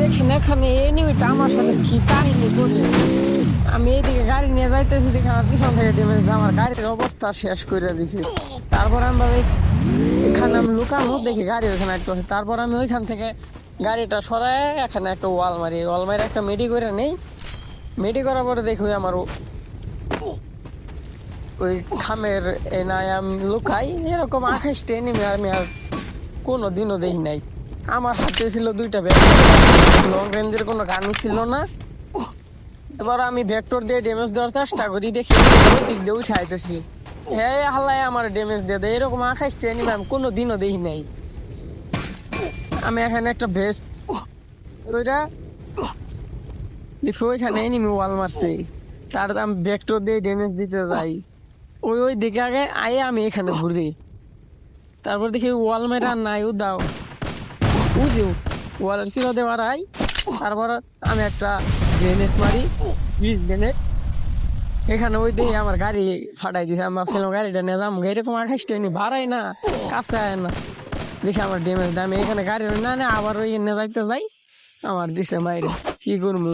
দেখেন এখানে এনিমিটা আমার সাথে কি কাহিনী করলে আমি এইদিকে গাড়ি নিয়ে যাইতেছি দেখে আমার পিছন থেকে ডেমে আমার গাড়ির অবস্থা শেষ করে দিছে। তারপর আমি ভাবি, এখানে আমি লুকানো দেখি গাড়ি ওখানে একটা আছে। তারপর আমি ওইখান থেকে গাড়িটা সরায় এখানে একটা ওয়াল মারি। ওয়াল মারি একটা মেডি করে নেই। মেডি করার পরে দেখি আমার ওই খামের এ নাই, আমি লুকাই। এরকম আঠাশ টেনে আমি আর কোনো দিনও দেখি নাই। আমার হাতে ছিল দুইটা লং রেঞ্জের কোনো গানই ছিল না। এবার আমি ভেক্টর দিয়ে ড্যামেজ দেওয়ার চেষ্টা করি, দেখি দিক দিয়ে উঠে আইতেছি। হ্যাঁ হাল্লাই আমার ড্যামেজ দিয়ে দেয়। এরকম আঠাশ টেনে আমি কোনো দিনও দেখি নাই। আমি এখানে একটা ভেস্ট ওইটা দেখি ওইখানে এনিমি ওয়াল মারছে। তার আমি ভেক্টর দিয়ে ড্যামেজ দিতে যাই। ওই ওই দিকে আগে আয়ে আমি এখানে ঘুরি। তারপর দেখি ওয়াল মেরা নাই ও দাও ও যে ওয়ালের ছিল দেওয়ার আই তারপর আমি একটা গ্রেনেড মারি বিষ গ্রেনেড এখানে ওই দিয়ে আমার গাড়ি ফাটাই দিছে, আমি ভাবছিলাম গাড়িটা নিয়ে যাম এরকম আঠাশ টেনি ভাড়াই না, কাছে আয় না। দেখি আমার ড্যামেজ দামে এখানে গাড়ি না না আবার ওই নিয়ে যাইতে যাই, আমার দিছে মাইরে, কি করব?